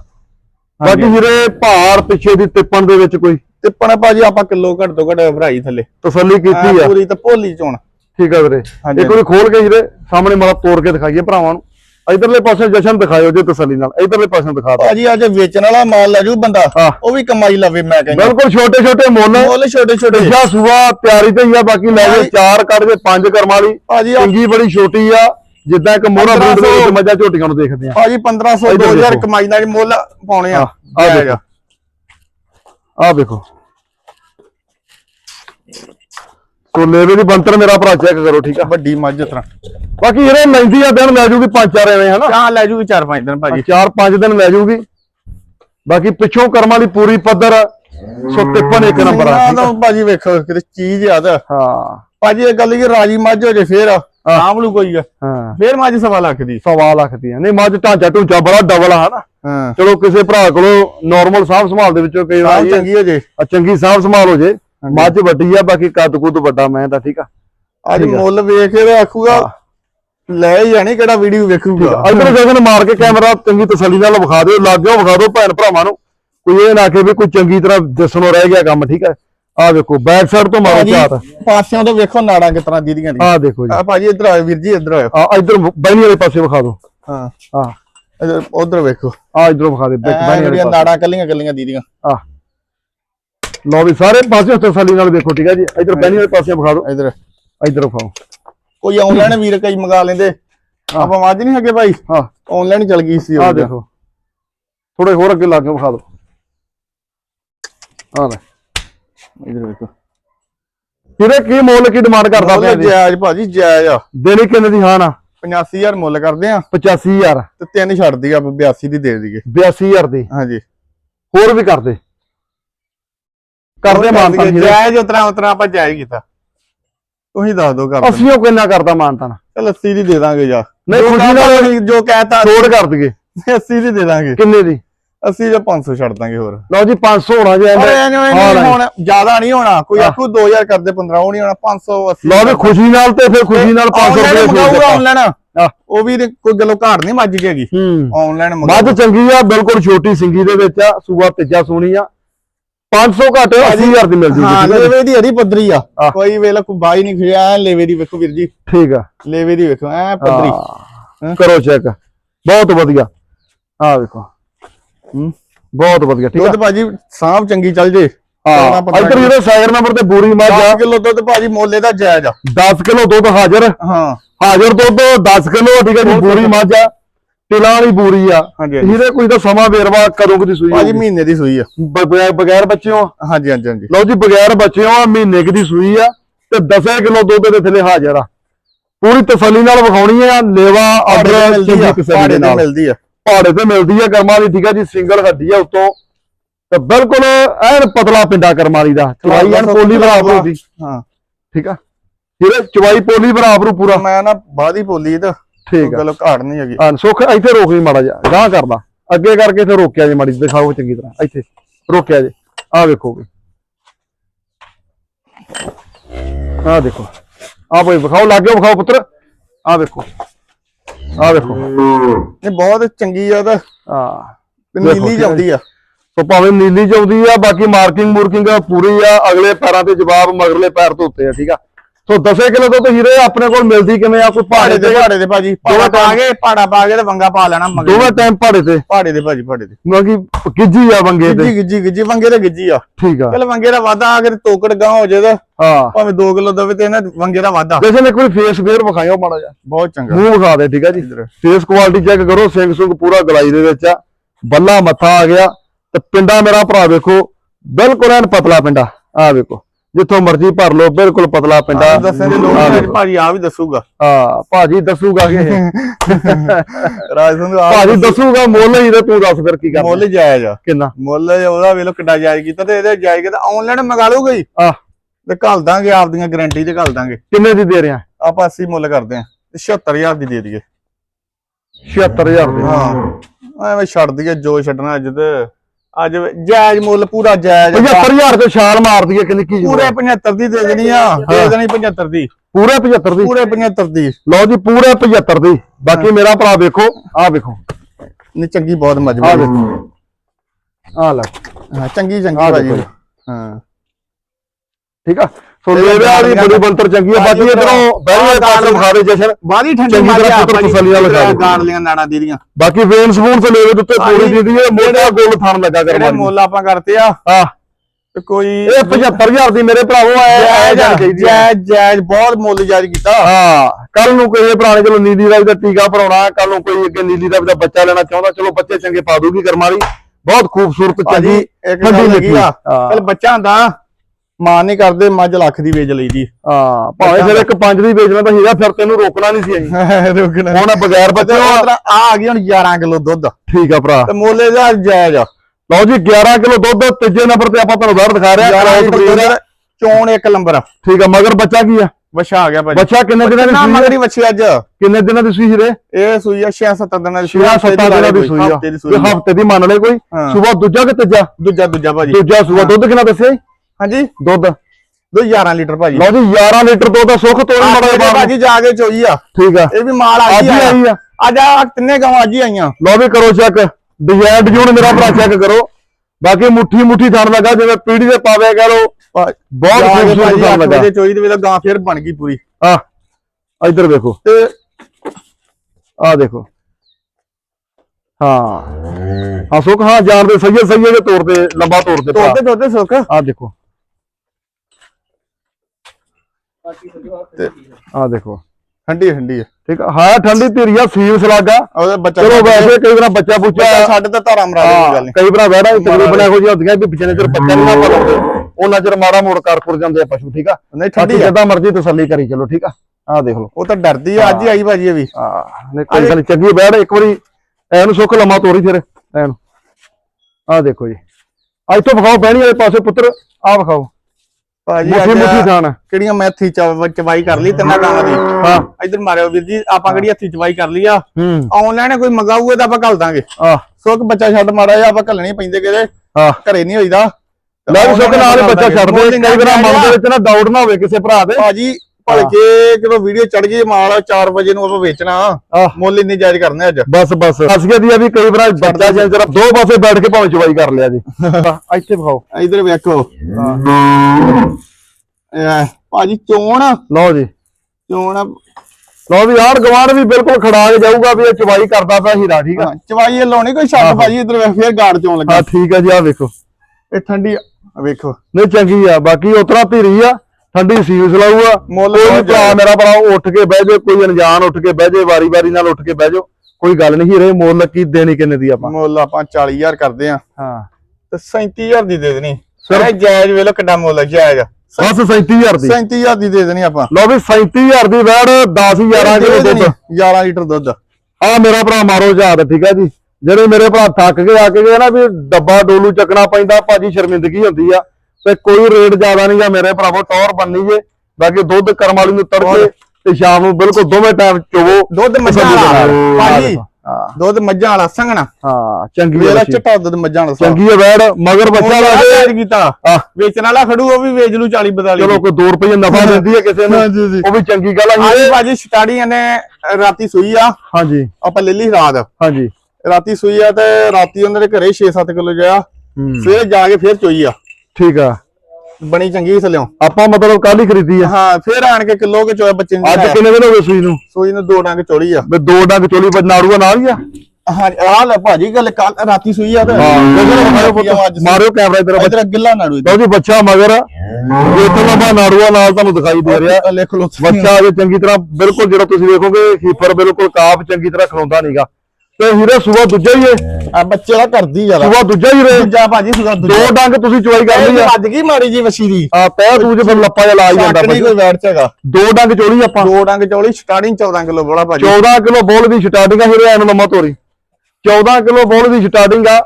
ਬਾਕੀ ਜਿਹੜੇ ਭਾਰ ਪਿੱਛੇ ਦੀ ਟਿੱਪਣ ਦੇ ਵਿੱਚ ਕੋਈ। ਤਿੱਪਣ ਭਾਜੀ ਆਪਾਂ ਕਿਲੋ ਘੱਟ ਤੋਂ ਘੱਟ ਭਰਾਈ ਥੱਲੇ। ਤਸੱਲੀ ਕੀਤੀ ਆ। ਪੂਰੀ ਤੇ ਭੋਲੀ ਚੋਣ ਠੀਕ ਆ ਵੀਰੇ। ਇੱਕ ਵਾਰੀ ਖੋਲ ਕੇ ਜਿਹੜੇ ਸਾਹਮਣੇ ਮਾਲਾ ਤੋੜ ਕੇ ਦਿਖਾਈਏ ਭਰਾਵਾਂ ਨੂੰ। ਇਧਰਲੇ ਪਾਸੇ ਜਸ਼ਨ ਦਿਖਾਇਓ ਜੇ ਤਸੱਲੀ ਨਾਲ ਇਧਰਲੇ ਪਾਸੇ ਦਿਖਾ ਦਿਓ। ਭਾਜੀ ਅੱਜ ਵੇਚਣ ਵਾਲਾ ਮਾਲ ਲੈ ਜੂ ਬੰਦਾ। ਉਹ ਵੀ ਕਮਾਈ ਲਵੇ ਮੈਂ ਕਹਿੰਦਾ। ਬਿਲਕੁਲ ਛੋਟੇ ਛੋਟੇ ਮੁੱਲ ਮੁੱਲ ਛੋਟੇ ਛੋਟੇ ਤੀਜਾ ਸੂਆ ਤਿਆਰੀ ਤੇ ਹੀ ਆ ਬਾਕੀ ਲੈ ਭਾਈ- ਚਾਰ ਕੱਢ ਕੇ ਪੰਜ ਕਰਮ ਵਾਲੀ। ਚੰਗੀ ਬੜੀ ਛੋਟੀ ਆ ਜਿੱਦਾਂ ਇੱਕ ਮੋਹਰਾ ਬਰੀਡ ਦੇ ਵਿੱਚ 1500 ਮੱਝਾਂ ਝੋਟੀਆਂ ਨੂੰ ਦੇਖਦੇ ਆ। ਭਾਜੀ 1500 ਇੱਧਰ 2000 ਦੇਖੋ। ਕਮਾਈ ਨਾਲ ਮੁੱਲ ਪਾਉਣੇ ਆ। ਆ ਦੇਖੋ। ਸੋ ਲੇਵੇ ਦੀ ਬੰਤਰ ਮੇਰਾ ਭਰਾ ਚੈੱਕ ਕਰੋ ਠੀਕ ਆ? ਵੱਡੀ ਮੱਝ ਤਰ੍ਹਾਂ। ਬਾਕੀ ਇਹਨੇ ਲੈਂਦੀ ਆ ਦਿਨ ਲੈ ਜੂਗੀ ਪੰਜ ਚਾਰ ਐਵੇਂ ਹਨਾ? ਚਾਹ ਲੈ ਜੂਗੀ 4-5 ਦਿਨ ਭਾਜੀ। ਚਾਰ ਪੰਜ ਦਿਨ ਲੈ ਜੂਗੀ। ਬਾਕੀ ਪਿੱਛੋਂ ਕਰਮਾਂ ਦੀ ਪੂਰੀ ਪੱਧਰ ਸੋ ਇੱਕ ਨੰਬਰ ਆ ਠੀਕ ਆ? ਭਾਜੀ ਵੇਖੋ ਕਿਤੇ ਚੀਜ਼ ਯਾਦ ਹਾਂ। ਭਾਜੀ ਇਹ ਗੱਲ ਕਿ ਰਾਜੀ ਮੱਝ ਹੋ ਜੇ ਫੇਰ ਆਮ ਨੂੰ ਕੋਈ ਆ। ਹਾਂ। ਫੇਰ ਮੱਝ ਸਵਾ ਲੱਖ ਦੀ। ਸਵਾ ਲੱਖ ਦੀਆਂ ਨਹੀਂ ਮੱਝ ਢਾਂਚਾ ਢੂੰਚਾ ਬੜਾ ਡਬਲ ਆ ਹਨਾ? ਹਾਂ। ਚਲੋ ਕਿਸੇ ਭਰਾ ਕੋਲੋਂ ਨਾਰਮਲ ਸਾਂਭ ਸੰਭਾਲ ਦੇ ਵਿੱਚੋਂ ਕਈ ਵਾਰ ਚੰਗੀ ਹੋ ਜੇ। ਚੰਗੀ ਸਾਂਭ ਸੰਭਾਲ ਹੋ ਜੇ। ਮੱਝ ਵੱਡੀ ਆ ਬਾਕੀ ਕੱਦ ਕੁੱਦ ਵੱਡਾ ਮੈਂ ਤਾਂ ਠੀਕ ਆ? ਅੱਜ ਆ। ਮੁੱਲ ਵੇਖ ਕੇ ਆਖੂਗਾ ਲੈ ਹੀ ਜਾਣੀ ਕਿਹੜਾ ਵੀਡੀਓ ਵੇਖੂਗਾ। ਇਧਰ ਜਗਨ ਮਾਰ ਕੇ ਕੈਮਰਾ ਚੰਗੀ ਤਸੱਲੀ ਨਾਲ ਵਿਖਾ ਦਿਓ ਲਾਗਿਓ ਵਿਖਾ ਦਿਓ ਭੈਣ ਭਰਾਵਾਂ ਨੂੰ। ਕੋਈ ਇਹ ਨਾ ਕਿ ਵੀ ਕੋਈ ਚੰਗੀ ਤਰ੍ਹਾਂ ਦੱਸਣੋਂ ਰਹਿ ਗਿਆ ਕੰਮ ਠੀਕ ਹੈ ਆਹ ਵੇਖੋ ਬੈਕ ਸਾਈਡ ਤੋਂ ਮਾਰੋ ਝਾਤ। ਪਾਸਿਆਂ ਤੋਂ ਵੇਖੋ ਨਾੜਾਂ ਤਰ੍ਹਾਂ ਦੀਦੀਆਂ ਦੀ ਆਹ ਦੇਖੋ ਜੀ। ਆ ਭਾਜੀ ਇੱਧਰ ਆਓ ਵੀਰ ਜੀ ਇੱਧਰ ਆਓ ਆ ਇਧਰ ਬੈਣੀ ਵਾਲੇ ਪਾਸੇ ਵਿਖਾ ਦਿਓ। ਹਾਂ। ਆ। ਇੱਧਰ ਉਧਰ ਵੇਖੋ। ਆ ਇਧਰੋਂ ਵਿਖਾ ਦੇ ਬੈਣੀ ਵਾਲੇ ਨਾੜਾਂ ਕੱਲੀਆਂ ਕੱਲੀਆਂ ਦੀਦੀਆਂ। ਆ। ਲਓ ਵੀ ਸਾਰੇ ਪਾਸੇ ਤਸੱਲੀ ਨਾਲ ਦੇਖੋ ਠੀਕ ਹੈ ਜੀ। ਇਧਰ ਬੈਣੀ ਵਾਲੇ ਪਾਸੇ ਵਿਖਾ ਦਿਓ। ਇੱਧਰ। ਇਧਰ ਵਿਖਾਓ। ਕੋਈ ਆਨਲਾਈਨ ਵੀਰ ਕਈ ਮੰਗਾ ਲੈਂਦੇ। ਆਪਾਂ ਮੱਝ ਨਹੀਂ ਹੈਗੇ ਭਾਈ। ਹਾਂ। ਆਨਲਾਈਨ ਚਲ ਗਈ ਸੀ ਆ ਦੇਖੋ। ਥੋੜੇ ਹੋਰ ਅੱਗੇ ਲਾ ਕੇ ਵਿਖਾ ਦਿਓ। ਆ ਲੈ। ਇੱਧਰ ਵੇਖੋ। ਕਿਹਦੇ ਕੀ ਮੁੱਲ ਕੀ ਡਿਮਾਂਡ ਕਰਦਾ ਪਿਆ ਜੀ? ਜਾਇਜ਼ ਭਾਜੀ ਜਾਇਜ਼ ਆ। ਦੇਣੀ ਕਿੰਨੇ ਦੀ ਹਾਂ ਨਾ 85000 ਮੁੱਲ ਕਰਦੇ ਆ। 85000 ਤੇ ਤਿੰਨ ਛੱਡਦੀ ਆ 82 ਦੀ ਦੇ ਦਈਏ। 82000 ਦੀ। ਹਾਂਜੀ। ਹੋਰ ਵੀ ਕਰਦੇ। ਕਰਦੇ ਮਾਨਤਾ ਹੀਰੇ ਜਾਇਜ਼ ਉਤਰਾ ਉਤਰਾ ਆਪਾਂ ਜਾਇਜ਼ ਕੀਤਾ। ਤੁਸੀਂ ਦੱਸ ਦਿਓ ਕਰ ਅਸੀਂ ਉਹ ਕਿੰਨਾ ਕਰਦਾ ਮਾਨਤਾ ਚਲ 80 ਦੀ ਦੇ ਦਾਂਗੇ ਜਾ। ਨਹੀਂ, ਖੁਸ਼ੀ ਨਾਲ- ਜੋ ਕਹਿਤਾ ਛੋੜ ਕਰ ਦਈਏ। 80 ਦੀ ਦੇ ਦਾਂਗੇ। ਕਿੰਨੇ ਦੀ? 80 ਜਾਂ 500 ਛੱਡ ਦਾਂਗੇ ਹੋਰ। ਲਓ ਜੀ 500 ਹੋਣਾ ਜੇ। ਐਵੇਂ ਹੋਣਾ ਜ਼ਿਆਦਾ ਨਹੀਂ ਹੋਣਾ। ਕੋਈ। ਆਖੂ 2000 ਕਰਦੇ 15 ਉਹ ਨਹੀਂ ਹੋਣਾ 580 ਲਓ ਵੀ ਖੁਸ਼ੀ ਨਾਲ ਤੇ ਫਿਰ ਖੁਸ਼ੀ ਨਾਲ 500 ਰੁਪਏ ਮੰਗਾਊਗਾ। ਆਨਲਾਈਨ। ਉਹ ਵੀ ਕੋਈ ਗੱਲੋਂ ਘਾੜ ਨਹੀਂ ਮੱਜ ਜੇਗੀ ਹੂੰ। ਆਨਲਾਈਨ ਮੱਝ ਚੰਗੀ ਆ ਬਿਲਕੁਲ ਛੋਟੀ ਸਿੰਗੀ ਦੇ ਵਿੱਚ ਆ ਸੂਆ ਤੀਜਾ ਸੋਣੀ ਆ। 500 ਘੱਟ 80000 ਦੀ ਮਿਲ ਹਾਂ ਜੂਗੀ ਲੇਵੇ ਦੀ ਹਰੀ ਪੱਧਰੀ ਆ। ਆਹ। ਕੋਈ ਵੇਲਾ ਕੋਈ ਬਾਈ ਨਹੀਂ ਖਿਆ ਐ ਲੇਵੇ ਦੀ ਵੇਖੋ ਵੀਰ ਜੀ। ਠੀਕ ਆ। ਲੇਵੇ ਦੀ ਵੇਖੋ ਐ ਪੱਧਰੀ। ਹਾਂ। ਕਰੋ ਚੈੱਕ ਬਹੁਤ ਵਧੀਆ। ਆ ਵੇਖੋ। ਹੂੰ। ਬਹੁਤ ਵਧੀਆ ਠੀਕ ਆ। ਦੁੱਧ ਭਾਜੀ ਸਾਂਭ ਚੰਗੀ ਚੱਲ ਜੇ। ਹਾਂ। ਇੱਧਰ ਜਿਹੜੇ ਸਾਈਰ ਨੰਬਰ ਤੇ ਬੂਰੀ ਮੱਝ ਆ 10 ਕਿਲੋ ਦੁੱਧ ਭਾਜੀ ਮੋਲੇ ਦਾ ਜਾਇਜ਼ ਆ। 10 ਕਿਲੋ ਦੁੱਧ ਹਾਜ਼ਰ। ਹਾਂ। ਹਾਜ਼ਰ ਦੁੱਧ 10 ਕਿਲੋ ਠੀਕ ਹੈ ਜੀ ਬੂਰੀ ਮੱਝ ਆ ਤਿਲਾਂ ਵਾਲੀ ਬੂਰੀ ਆ। ਹਾਂਜੀ ਹਾਂਜੀ। ਇਹਦੇ ਕੋਈ ਤਾਂ ਸਮਾਂ ਵੇਰਵਾ ਕਦੋਂ ਕੁ ਦੀ ਸੂਈ ਭਾਜੀ ਹੋਊਗੀ? ਮਹੀਨੇ ਦੀ ਸੂਈ ਆ। ਬ- ਬਗੈਰ- ਬਗੈਰ ਬੱਚਿਓ ਹਾਂਜੀ ਹਾਂਜੀ ਹਾਂਜੀ। ਲਓ ਜੀ ਬਗੈਰ ਬੱਚਿਓ ਆ ਮਹੀਨੇ ਕੁ ਦੀ ਸੂਈ ਆ ਤੇ 10 ਕਿਲੋ ਦੁੱਧ ਦੇ ਥੱਲੇ ਹਾਜ਼ਰ ਆ। ਪੂਰੀ ਤਸੱਲੀ ਨਾਲ ਵਿਖਾਉਣੀ ਆ ਲੇਵਾ ਆਰਡਰ ਮਿਲਦੀ ਆ ਤਸੱਲੀ ਪਹਾੜੇ ਦੇ ਤੇ ਨਾਲ। ਮਿਲਦੀ ਆ। ਪਹਾੜੇ ਤੇ ਮਿਲਦੀ ਆ ਕਰਮਾਂ ਦੀ ਠੀਕ ਆ ਜੀ ਸਿੰਗਲ ਹੱਡੀ ਆ ਉੱਤੋਂ। ਤੇ ਬਿਲਕੁਲ ਐਨ ਪਤਲਾ ਪਿੰਡਾ ਕਰਮਾਲੀ ਦਾ ਚਵਾਈ ਐਨ ਪੋਲੀ ਬਰਾਬਰ ਹੁੰਦੀ ਹਾਂ। ਠੀਕ ਆ। ਜਿਹੜੇ ਚਵਾਈ ਪੋਲੀ ਬਰਾਬਰ ਪੂਰਾ। ਮੈਂ ਨਾ ਬਾਦੀ ਬੋਲੀ ਤਾਂ ਠੀਕ ਗੱਲੋਂ ਘਾੜ ਨਹੀਂ ਹੈਗੀ। ਹਾਂ ਸੁੱਖ ਇੱਥੇ ਰੋਕ ਨਹੀਂ ਮਾੜਾ ਜਾ ਗਾਂ ਕਰਦਾ। ਅੱਗੇ ਕਰਕੇ ਇੱਥੇ ਰੋਕਿਆ ਜੇ ਮਾੜੀ ਜਿਹੀ, ਦਿਖਾਓ ਚੰਗੀ ਤਰ੍ਹਾਂ ਇੱਥੇ। ਰੋਕਿਆ ਜੇ। ਆਹ ਵੇਖੋਗੇ ਆਹ ਦੇਖੋ। ਆਹ ਬਈ ਵਿਖਾਓ ਲਾਗੇ ਵਿਖਾਓ ਪੁੱਤਰ। ਆਹ ਵੇਖੋ। ਆਹ ਵੇਖੋ। ਇਹ ਬਹੁਤ ਚੰਗੀ ਆ ਤਾਂ ਆਹ ਨੀਲੀ ਜਾਂਦੀ ਆ। ਸੋ ਭਾਵੇਂ ਨੀਲੀ ਜਾਉਂਦੀ ਆ ਬਾਕੀ ਮਾਰਕਿੰਗ ਮੂਰਕਿੰਗ ਪੂਰੀ ਆ ਅਗਲੇ ਪੈਰਾਂ ਤੇ ਜਵਾਬ ਮਗਰਲੇ ਪੈਰ ਤੋਂ ਉੱਤੇ ਆ ਠੀਕ ਆ। ਸੋ 10 ਕਿਲੋ ਦੁੱਧ ਹੀਰੇ ਆਪਣੇ ਕੋਲ ਮਿਲਦੀ ਕਿਵੇਂ ਆ? ਕੋਈ ਪਹਾੜੇ ਤੇ ਪਹਾੜੇ ਦੇ ਭਾਜੀ। ਪਾੜਾ ਪਾ ਕੇ ਪਹਾੜਾ ਪਾ ਕੇ ਤੇ ਵੰਗਾ ਪਾ ਲੈਣਾ ਮਗਰ ਦੋਵੇਂ ਟਾਈਮ ਪਹਾੜੇ ਤੇ। ਪਹਾੜੇ ਦੇ ਭਾਜੀ ਪਹਾੜੇ ਦੇ ਬਾਕੀ ਗਿੱਜੀ ਆ ਬੰਗੇ ਤੇ। ਗਿੱਜੀ ਗਿੱਜੀ ਗਿੱਜੀ ਵੰਗੇ ਤੇ ਗਿੱਜੀ ਆ। ਠੀਕ ਆ। ਚਲ ਵੰਗੇ ਦਾ ਵਾਦਾ ਅਗਰ ਤੋਕੜ ਗਾਂ ਹੋ ਜਾਏ ਤਾਂ ਹਾਂ। ਭਾਵੇਂ 2 ਕਿਲੋ ਦਵੇ ਤੇ ਇਹਨਾਂ ਵੰਗੇ ਦਾ ਵਾਦਾ ਜੈਸੇ ਇੱਕ ਵਾਰੀ ਫੇਸ ਫੇਰ ਵਿਖਾਇਓ ਮਾੜਾ ਜਿਹਾ। ਬਹੁਤ ਚੰਗਾ। ਮੂੰਹ ਵਿਖਾ ਦੇ ਠੀਕ ਆ ਜੀ। ਫੇਸ ਕੁਆਲਿਟੀ ਚੈੱਕ ਕਰੋ ਸਿੰਘ ਸੁੰਗ ਪੂਰਾ ਗਲਾਈ ਦੇ ਵਿੱਚ ਆ। ਬੱਲਾ ਮੱਥਾ ਆ ਗਿਆ। ਤੇ ਪਿੰਡਾ ਮੇਰਾ ਭਰਾ ਵੇਖੋ ਬਿਲਕੁਲ ਐਨ ਪਤਲਾ ਪਿੰਡਾ। ਆ ਵੇਖੋ। ਜਿੱਥੋਂ ਮਰਜ਼ੀ ਭਰ ਲਓ ਬਿਲਕੁਲ ਪਤਲਾ ਪਿੰਡਾ। ਭਾਜੀ ਆ ਵੀ ਦੱਸੂਗਾ। ਹਾਂ ਭਾਜੀ ਦੱਸੂਗਾ ਕਿ ਰਾਜ ਸਿੰਘ ਆ ਭਾਜੀ ਦੱਸੂਗਾ ਮੁੱਲ ਹੀ ਤੇ ਤੂੰ ਦੱਸ ਫਿਰ ਕੀ ਕਰਨਾ। ਮੁੱਲ ਜਾਇਜ਼ ਆ। ਕਿੰਨਾ? ਮੁੱਲ ਉਹਦਾ ਵੇਲੋ ਕਿੱਡਾ ਜਾਇਜ਼ ਕੀਤਾ ਤੇ ਇਹਦੇ ਜਾਇਜ਼ ਕੀਤਾ। ਆਨਲਾਈਨ ਮੰਗਾ ਲਓਗੇ ਜੀ ਆ ਤੇ ਘੱਲ ਦਾਂਗੇ ਆਪਦੀਆਂ ਗਾਰੰਟੀ ਤੇ ਘੱਲ ਦਾਂਗੇ। ਕਿੰਨੇ ਦੀ ਦੇ ਰਿਆ ਆਪਾਂ 80 ਮੁੱਲ ਕਰਦੇ ਆਂ। ਤੇ 76000 ਦੀ ਦੇ ਦਈਏ। 76000 ਦੀ। ਹਾਂ। ਐਵੇਂ ਛੱਡ ਦਈਏ ਜੋ ਛੱਡਣਾ ਅੱਜ ਤੇ। ਅੱਜ ਜਾਇਜ਼ ਮੁੱਲ ਪੂਰਾ ਜਾਇਜ਼ 75000 ਤੇ ਛਾਲ ਮਾਰ ਦਈਏ ਕਿ ਨਿੱਕੀ ਜਿਹੀ ਪੂਰੇ 75 ਦੀ ਦੇ ਦੇਣੀ ਆ। ਦੇ ਦੇਣੀ 75 ਦੀ। ਪੂਰੇ 75 ਦੀ। ਪੂਰੇ 75 ਦੀ। ਲਓ ਜੀ ਪੂਰੇ 75 ਦੀ। ਬਾਕੀ ਮੇਰਾ ਭਰਾ ਵੇਖੋ ਆ ਵੇਖੋ। ਨਹੀਂ ਚੰਗੀ ਬਹੁਤ ਆ ਮਜਬੂਤ ਆ ਲੈ। ਹਾਂ ਚੰਗੀ ਚੰਗੀ ਭਾਜੀ। ਹਾਂ। ਠੀਕ ਆ? ਸੋ ਲੇਵੇ ਵਾਲੀ ਬੜੀ ਬੰਤਰ ਚੰਗੀ ਆ ਬਾਕੀ ਇਧਰੋਂ ਬਹਿਰੇ ਪਾਸੇ ਦੇ ਜਸ਼ਨ ਬਾਦੀ ਠੰਡੀ ਚੰਗੀ ਤਰ੍ਹਾਂ ਮਾਰਿਆ ਪੁੱਤਰ ਤਸੱਲੀ ਨਾਲ ਲਗਾ ਦੇ। ਗਾੜ ਲੀਆਂ ਨਾੜਾਂ ਦੀ ਦੀਆਂ ਬਾਕੀ ਵੇਨ ਸਪੂਨ ਤੇ ਲੇਵੇ ਉੱਤੇ। ਦੀ ਦੀ ਇਹ ਮੋਟਾ ਗੋਲ ਥਣ ਲੱਗਾ ਜਿਹੜੇ ਕਰ ਮੁੱਲ ਆਪਾਂ ਕਰਤੇ ਆ ਤੇ ਕੋਈ ਇਹ 75000 ਦੀ ਮੇਰੇ ਭਰਾਵੋ ਆਇਆ। ਜਾਇਜ਼ ਜਾਇਜ਼ ਬਹੁਤ ਮੁੱਲ ਜਾਇਜ਼ ਕੀਤਾ ਹਾਂ ਕੱਲ ਨੂੰ ਕੋਈ ਇਹ ਪੁਰਾਣੇ ਚਲੋ ਨੀਲੀ ਦਾ ਵੀ ਟੀਕਾ ਭਰਾਉਣਾ ਕੱਲ ਨੂੰ ਕੋਈ ਅੱਗੇ ਨੀਲੀ ਦਾ ਵੀ ਬੱਚਾ ਲੈਣਾ ਚਾਹੁੰਦਾ ਚਲੋ ਬੱਚੇ ਚੰਗੇ ਪਾ ਦੂਗੀ ਕਰਮਾਲੀ ਬਹੁਤ ਖੂਬਸੂਰਤ ਚੰਗੀ ਇੱਕ ਠੰਡੀ। ਆ ਹਾਂ। ਬੱਚਾ ਹੁੰਦਾ ਮਾਂ ਨਹੀਂ ਕਰਦੇ ਮੱਝ ਲੱਖ ਦੀ ਵੇਚ ਲਈਦੀ ਹਾਂ ਭਾਵੇਂ ਫਿਰ ਇੱਕ ਪੰਜ ਦੀ ਵੇਚਣਾ ਤਾਂ ਹੀਰਾ ਫਿਰ ਤੈਨੂੰ ਰੋਕਣਾ ਨਹੀਂ ਸੀ ਅਸੀਂ। ਰੁਕਣਾ ਹੁਣ ਬਗੈਰ ਬੱਚੇ ਆ ਆ ਗਈ ਹੁਣ 11 ਕਿਲੋ ਦੁੱਧ। ਠੀਕ ਆ ਭਰਾ। ਤੇ ਮੁੱਲ ਇਹਦਾ ਜਾਇਜ਼ ਲਓ ਜੀ 11 ਕਿਲੋ ਦੁੱਧ ਤੀਜੇ ਨੰਬਰ ਤੇ ਆਪਾਂ ਤੁਹਾਨੂੰ ਬਾਹਰ ਦਿਖਾ ਰਹੇ ਹਾਂ 11 ਕਰਾਉ ਲੀਟਰ ਬਰੀਡ ਦੁੱਧ ਚੋਣ ਇੱਕ ਨੰਬਰ। ਠੀਕ ਆ ਮਗਰ ਬੱਚਾ ਕੀ ਆ? ਵਛਾ ਆ ਗਿਆ ਭਾਜੀ। ਬੱਚਾ ਕਿੰਨੇ ਦਿਨਾਂ ਦੀ ਸੂਈ ਮਗਰੀ ਵੱਛੀ ਅੱਜ? ਕਿੰਨੇ ਦਿਨਾਂ ਦੀ ਸੂਈ ਹੀਰੇ ਇਹ ਸੂਈ ਆ 6-7 ਦਿਨਾਂ ਦੀ 6 7 ਦਿਨਾਂ ਦੀ ਸੂਈ ਆ। ਹਫ਼ਤੇ ਦੀ ਸੂਈ ਦੀ ਮੰਨ ਲੈ ਕੋਈ? ਹਾਂ। ਸਵੇਰ ਦੂਜਾ ਕਿ ਤੀਜਾ? ਦੂਜਾ ਦੂਜਾ ਭਾਜੀ। ਦੂਜਾ ਸੂਆ ਦੁੱਧ ਕਿੰਨਾ ਦੱਸਿਆ? ਹਾਂਜੀ? ਦੁੱਧ। ਦੋ 11 ਲੀਟਰ ਭਾਜੀ। ਲਓ ਜੀ 11 ਲੀਟਰ ਦੁੱਧ ਦਾ ਸੁੱਖ ਤੋੜ ਆਹ ਮੜਾ ਬਾਹਰ ਭਾਜੀ ਜਾ ਕੇ ਚੋਈ ਆ। ਠੀਕ ਆ। ਇਹ ਵੀ ਮਾਲ ਹੀ ਹੀ ਆਈ ਆ। ਅੱਜ ਆ ਤਿੰਨੇ ਗਾਵਾਂ ਅੱਜ ਹੀ ਆਈਆਂ। ਲਓ ਵੀ ਕਰੋ ਚੈੱਕ ਡਿਜ਼ਾਈਨ ਡਿਜ਼ਾਈਨ ਮੇਰਾ ਭਰਾ ਚੈੱਕ ਕਰੋ। ਬਾਕੀ ਮੁੱਠੀ ਮੁੱਠੀ ਥਣ ਲੱਗਾ ਜਿਵੇਂ ਪੀੜੀ ਦੇ ਪਾਵੇ ਕਹ ਲੋ ਬਹੁਤ ਜਾ ਖੂਬਸੂਰਤ ਥਣ ਲੱਗਾ। ਚੋਈ ਦੇ ਵੇਲੇ ਗਾਂ ਫੇਰ ਬਣ ਗਈ ਪੂਰੀ। ਆ ਇੱਧਰ ਵੇਖੋ। ਤੇ ਆ ਦੇਖੋ। ਹਾਂ। ਹਾਂ ਸੁੱਖ ਹਾਂ ਜਾਣਦੇ ਸਹੀਏ ਸਹੀਏ ਦੇ ਤੌਰ ਤੇ ਲੰਬਾ ਤੌਰ ਤੇ ਭਰਾ। ਤੋਤੇ ਤੋਤੇ ਸੁੱਕ ਆ ਦੇਖੋ। ਆ ਦੇਖੋ। ਠੰਡੀ ਠੰਡੀ ਆ ਠੀਕ ਆ ਹਾਂ ਠੰਡੀ ਧੀਰੀਆ ਸੀਵਸ ਲੱਗਾ ਉਹਦਾ ਬੱਚਾ ਚਲੋ ਵੈਸੇ ਕਈ ਵਾਰ ਬੱਚਾ ਪੁੱਛਿਆ ਛੱਡ ਤਾਂ ਧਾਰਾ ਮਰਾ ਦੇ ਗੱਲ ਨਹੀਂ। ਕਈ ਵਾਰ ਵੈੜਾ ਤਕਰੀਬਨ ਇਹੋ ਜਿਹੀਆਂ ਹੁੰਦੀਆਂ ਵੀ ਪਿਛਲੇ ਚਿਰ ਬੱਚਾ ਨਹੀਂ ਨਾ ਪਲਾਉਂਦੇ ਉਹਨਾਂ ਚਿਰ ਮਾੜਾ ਮੋੜ ਕਰ ਕਰ ਜਾਂਦੇ ਆ ਪਸ਼ੂ ਠੀਕ ਆ? ਨਹੀਂ ਠੰਡੀ ਆ। ਜਿੱਦਾਂ ਮਰਜ਼ੀ ਤਸੱਲੀ ਕਰੀ ਚਲੋ ਠੀਕ ਆ? ਆਹ ਦੇਖ ਲਓ। ਉਹ ਤਾਂ ਡਰਦੀ ਆ ਅੱਜ ਹੀ ਆਈ ਭਾਜੀ ਇਹ ਵੀ। ਆ ਨੇ ਕੋਈ ਗੱਲ ਚੰਗੀ ਬੈੜ ਇੱਕ ਵਾਰੀ ਐਨੂੰ ਸੁੱਖ ਲੰਮਾ ਤੋਰੀ ਫਿਰ ਐਨੂੰ। ਆਹ ਦੇਖੋ ਜੀ। ਆ ਇੱਥੋਂ ਵਿਖਾਓ ਬਹਿਣੀ ਵਾਲੇ ਪਾਸੇ ਪੁੱਤਰ ਆਹ ਵਿਖਾਓ। ਭਾਜੀ ਮੁੱਠੀ ਅੱਜ ਮੁੱਠੀ ਖਾਣ। ਕਿਹੜੀਆਂ ਮੈਂ ਹੱਥੀ ਚਵਾਈ ਕਰ ਲਈ ਤਿੰਨਾਂ ਗਾਵਾਂ ਦੀ। ਹਾਂ। ਇੱਧਰ ਮਾਰਿਓ ਵੀਰ ਜੀ ਆਪਾਂ ਕਿਹੜੀ ਹੱਥੀ ਚਵਾਈ ਕਰ ਲਈ ਆ? ਹੂੰ। ਆਨਲਾਈਨ ਕੋਈ ਮੰਗਾਊਗਾ ਤਾਂ ਆਪਾਂ ਘੱਲ ਦਾਂਗੇ। ਆ ਸੋ ਕਿ ਬੱਚਾ ਛੱਡ ਮਾੜਾ ਜਿਹਾ ਆਪਾਂ ਘੱਲਣੇ ਪੈਂਦੇ ਕਿਤੇ। ਆ ਘਰੇ ਨਹੀਂ ਹੋਈਦਾ। ਲੈ ਸੁੱਖ ਨਾਲ ਹੀ ਬੱਚਾ ਛੱਡ ਦੇ। ਕਈ ਵਾਰ ਮਨ ਦੇ ਵਿੱਚ ਨਾ ਡਾਊਟ ਨਾ ਹੋਵੇ ਕਿਸੇ ਭਰਾ ਦੇ। ਭਾਜੀ ਭਲਕੇ ਜਦੋਂ ਵੀਡੀਓ ਚੜ ਗਈ ਮਾਲ 4 ਵਜੇ ਨੂੰ ਆਪਾਂ ਵੇਚਣਾ ਮੁੱਲ ਇੰਨੀ ਜਾਇਜ਼ ਕਰਨੇ ਅੱਜ। ਬਸ ਬਸ। ਅਸਗੇ ਦੀ ਆ ਵੀ ਕਈ ਵਾਰ ਬੱਚਾ ਜੇ ਜਰਾ ਦੋ ਪਾਸੇ ਬੈਠ ਕੇ ਭਾਵੇਂ ਚਵਾਈ ਕਰ ਲਿਆ ਜੀ। ਇੱਥੇ ਵਿਖਾਓ। ਇਧਰ ਵੇਖੋ। ਭਾਜੀ ਚੋਣ। ਲਓ ਜੀ। ਚੋਣ। ਲਓ ਵੀ ਯਾਰ ਗਵਾਂਡ ਵੀ ਬਿਲਕੁਲ ਖੜਾ ਕੇ ਜਾਊਗਾ ਵੀ ਇਹ ਚਵਾਈ ਕਰਦਾ ਪਿਆ ਹੀਰਾ ਠੀਕ ਆ? ਹਾਂ, ਚਵਾਈ ਇਹ ਲਾਉਣੀ ਕੋਈ ਛੱਡ ਭਾਜੀ ਇਧਰ ਵੇਖ ਫੇਰ ਗਾੜ ਚੋਣ ਲੱਗਾ। ਹਾਂ ਠੀਕ ਆ ਜੀ ਆ ਵੇਖੋ। ਇਹ ਠੰਡੀ ਆ, ਵੇਖੋ। ਨਹੀਂ ਚੰਗੀ ਆ ਬਾਕੀ ਉਤਰਾ ਧੀਰੀ ਆ। ਠੰਡੀ ਸੀਸ ਲਾਊਗਾ ਮੁੱਲ ਕੋਈ ਭਰਾ। ਮੇਰਾ ਭਰਾ ਉੱਠ ਕੇ ਬਹਿ ਜਾਓ ਕੋਈ ਅਣਜਾਣ ਉੱਠ ਕੇ ਬਹਿ ਜਾਏ ਵਾਰੀ ਵਾਰੀ ਨਾਲ ਉੱਠ ਕੇ ਬਹਿ ਜਾਓ ਕੋਈ ਗੱਲ ਨਹੀਂ ਹੀਰੇ ਮੁੱਲ ਕੀ ਦੇਣੀ ਕਿੰਨੇ ਦੀ ਆਪਾਂ? ਮੁੱਲ ਆਪਾਂ 40000 ਕਰਦੇ ਆ। ਹਾਂ। ਤੇ 37000 ਦੀ ਦੇ ਦੇਣੀ। ਸਰ ਜਾਇਜ਼ ਵੇਲੋ ਕਿੱਡਾ ਮੁੱਲ ਹੈ ਜਾਇਜ਼। ਬਸ 37000 ਦੀ। 37000 ਦੀ ਦੇ ਦੇਣੀ ਆਪਾਂ। ਲਓ ਵੀ 37000 ਦੀ ਵੈੜ 10 11 ਕਿਲੋ ਦੁੱਧ। ਦੇਣੀ, 11 ਲੀਟਰ ਦੁੱਧ। ਆ ਮੇਰਾ ਭਰਾ ਮਾਰੋ ਜਹਾਦ ਠੀਕ ਆ ਜੀ? ਜਿਹੜੇ ਮੇਰੇ ਭਰਾ ਥੱਕ ਕੇ ਆ ਕੇ ਗਏ ਨਾ ਵੀ ਡੱਬਾ ਡੋਲੂ ਚੱਕਣਾ ਪੈਂਦਾ ਭਾਜੀ ਸ਼ਰਮਿੰਦਗੀ ਹੁੰਦੀ ਆ। ਤੇ ਕੋਈ ਰੇਟ ਜ਼ਿਆਦਾ ਨਹੀਂਗਾ ਮੇਰੇ ਭਰਾਵੋ ਟੌਰ ਬੰਨੀ ਜੇ। ਬਾਕੀ ਦੁੱਧ ਕਰਮ ਵਾਲੀ ਨੂੰ ਤੜਕੇ ਤੇ ਸ਼ਾਮ ਨੂੰ ਬਿਲਕੁਲ ਦੋਵੇਂ ਟਾਈਮ ਚੋਵੋ। ਦੁੱਧ ਮੱਝਾਂ ਵਾਲਾ। ਭਾਜੀ ਹਾਂ। ਦੁੱਧ ਮੱਝਾਂ ਵਾਲਾ ਸੰਘਣਾ। ਹਾਂ ਚੰਗੀ ਬੱਚੀ। ਚਟਾ ਦੁੱਧ ਮੱਝਾਂ ਵਾਲਾ ਚੰਗੀ ਆ ਵੈੜ ਮਗਰ ਬੱਚਾ ਲਾ ਦੇ ਕੀਤਾ। ਵੇਚਣ ਵਾਲਾ ਖੜੂ ਉਹ ਵੀ ਵੇਚ ਲੂ 40 42 ਚਲੋ ਕੋਈ 2 ਰੁਪਏ ਨਫਾ ਦਿੰਦੀ ਹੈ ਕਿਸੇ ਨੂੰ ਹਾਂਜੀ, ਜੀ। ਉਹ ਵੀ ਚੰਗੀ ਗੱਲ ਆ ਜੀ। ਭਾਜੀ ਸਟਾੜੀ ਨੇ ਰਾਤੀ ਸੂਈ ਆ। ਹਾਂਜੀ। ਆਪਾਂ ਲੈ ਲਈ ਰਾਤ। ਹਾਂਜੀ। ਰਾਤੀ ਸੂਈ ਆ ਤੇ ਰਾਤੀ ਉਹਨਾਂ ਦੇ ਘਰੇ 6-7 ਕਿਲੋ ਜਿਆ ਹੂੰ। ਫੇਰ ਜਾ ਕੇ ਫੇਰ ਚੋਈ ਆ। ਠੀਕ ਆ। ਬਣੀ ਚੰਗੀ ਥੱਲਿਓ। ਆਪਾਂ ਮਤਲਬ ਕੱਲ ਹੀ ਖਰੀਦੀ ਆ? ਹਾਂ ਫੇਰ ਆਣ ਕੇ ਕਿਲੋ ਕੇ ਚੋਇਆ ਬੱਚੇ ਨੇ ਅੱਜ ਕਿੰਨੇ ਦਿਨ ਹੋ ਗਏ ਸੂਈ ਨੂੰ? ਸੂਈ ਨੂੰ ਦੋ ਡੰਗ ਚੋੜੀ ਆ। ਵੀ ਦੋ ਡੰਗ ਚੋਲੀ ਪਰ ਨਾੜੂਆ ਨਾਲ ਹੀ ਆ? ਹਾਂ ਆ ਲੈ ਭਾਜੀ ਗੱਲ ਕੱਲ ਰਾਤੀ ਸੂਈ ਆ ਤੇ। ਮਾਰਿਓ ਕੈਮਰਾ ਇਧਰ ਇਧਰ ਗਿੱਲਾ ਨਾੜੂ ਲਓ ਜੀ ਬੱਚਾ ਮਗਰ ਇਤਨਾ ਲੰਬਾ ਨਾੜੂਆ ਨਾਲ ਤੁਹਾਨੂੰ ਦਿਖਾਈ ਦੇ ਰਿਹਾ। ਲਿਖ ਲੋ ਬੱਚਾ ਅਜੇ ਚੰਗੀ ਤਰ੍ਹਾਂ ਬਿਲਕੁਲ ਜਿਹੜਾ ਤੁਸੀਂ ਵੇਖੋਗੇ ਹੀਫਰ ਬਿਲਕੁਲ ਕਾਫ ਚੰਗੀ ਤਰ੍ਹਾਂ ਖਲੋਂਦਾ ਨਹੀਂਗਾ ਤੇ ਹੀਰੇ ਸੂਆ ਦੂਜਾ ਹੀ ਏ। ਆ ਬੱਚੇ ਦਾ ਕਰਦੀ ਜ਼ਿਆਦਾ। ਸੂਆ ਦੂਜਾ ਹੀ ਰੇ ਦੂਜਾ ਭਾਜੀ ਸੁਗਾ ਦੋ ਡੰਗ ਤੁਸੀਂ ਚੁਆਈ ਕਰ ਲਈ ਆ। ਅੱਜ ਕੀ ਮਾੜੀ ਜੀ ਵਸੀ ਦੀ ਆ ਤੈ ਤੂੰ ਜੇ ਫਿਰ ਲੱਪਾ ਜਿਹਾ ਲਾ ਹੀ ਜਾਂਦਾ ਨਹੀਂ ਭਾਜੀ। ਕੋਈ ਵੈਟ ਚ ਹੈਗਾ ਦੋ ਡੰਗ ਚੋਲੀ ਆਪਾਂ। ਦੋ ਡੰਗ ਚੌਲੀ ਸਟਾਰਟਿੰਗ 14 ਕਿਲੋ ਬੋਲਾ ਭਾਜੀ। 14 ਕਿਲੋ ਬੋਲ ਦੀ ਸਟਾਰਟਿੰਗ ਆ ਹੀਰੇ ਐਨ ਲੰਮਾ ਤੋਰੀ। 14 ਕਿਲੋ ਬੋਲ ਦੀ ਸਟਾਰਟਿੰਗ ਆ।